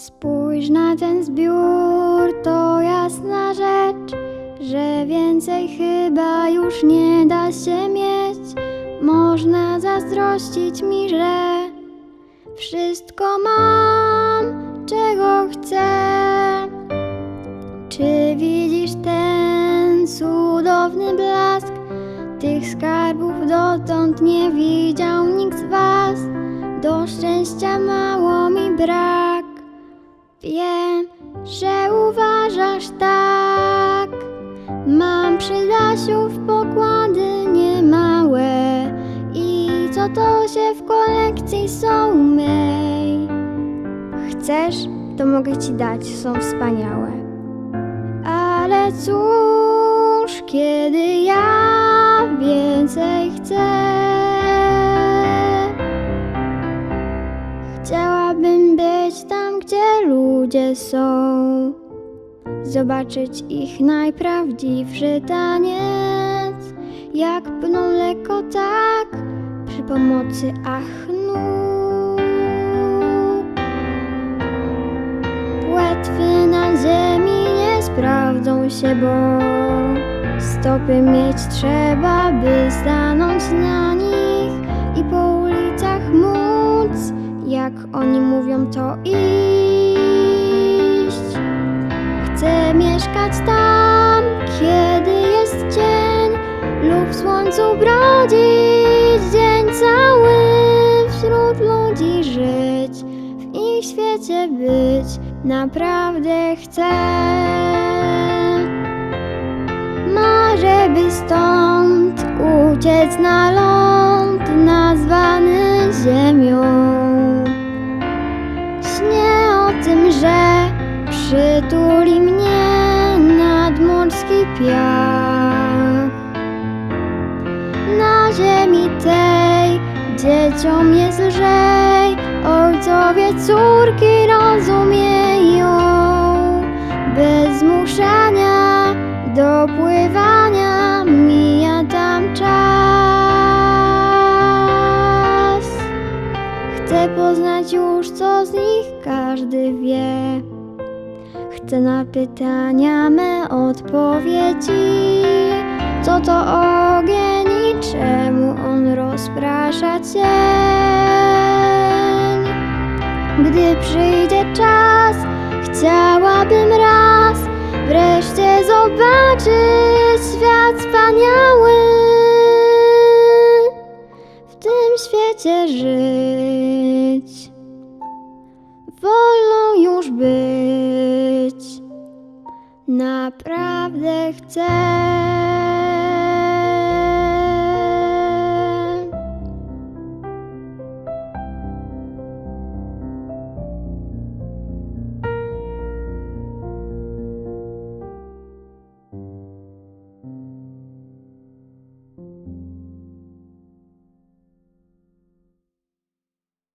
Spójrz na ten zbiór, to jasna rzecz, że więcej chyba już nie da się mieć. Można zazdrościć mi, że wszystko mam, czego chcę. Czy widzisz ten cudowny blask? Tych skarbów dotąd nie widział nikt z was. Do szczęścia mało mi brak. Wiem, że uważasz tak. Mam przy Dasiu w pokłady niemałe. I co to się w kolekcji są mej? Chcesz, to mogę ci dać, są wspaniałe. Ale cóż, kiedy ja więcej chcę. Chciałabym być tam, gdzie ludzie są. Zobaczyć ich najprawdziwszy taniec. Jak pną lekko tak przy pomocy achnu. Płetwy na ziemi nie sprawdzą się, bo stopy mieć trzeba, by stanąć na nich i po ulicach jak oni mówią, to iść. Chcę mieszkać tam, kiedy jest dzień, lub w słońcu brodzić dzień cały, wśród ludzi żyć, w ich świecie być, naprawdę chcę. Marzę, by stąd uciec na ląd przytuli mnie nadmorski piach. Na ziemi tej dzieciom jest lżej, ojcowie córki rozumieją. Bez zmuszania do pływania mija tam czas. Chcę poznać już, co z nich każdy wie. Chcę na pytania me odpowiedzi. Co to ogień i czemu on rozprasza cień? Gdy przyjdzie czas, chciałabym raz wreszcie zobaczyć świat wspaniały. W tym świecie żyć, wolno już być. Naprawdę chcę.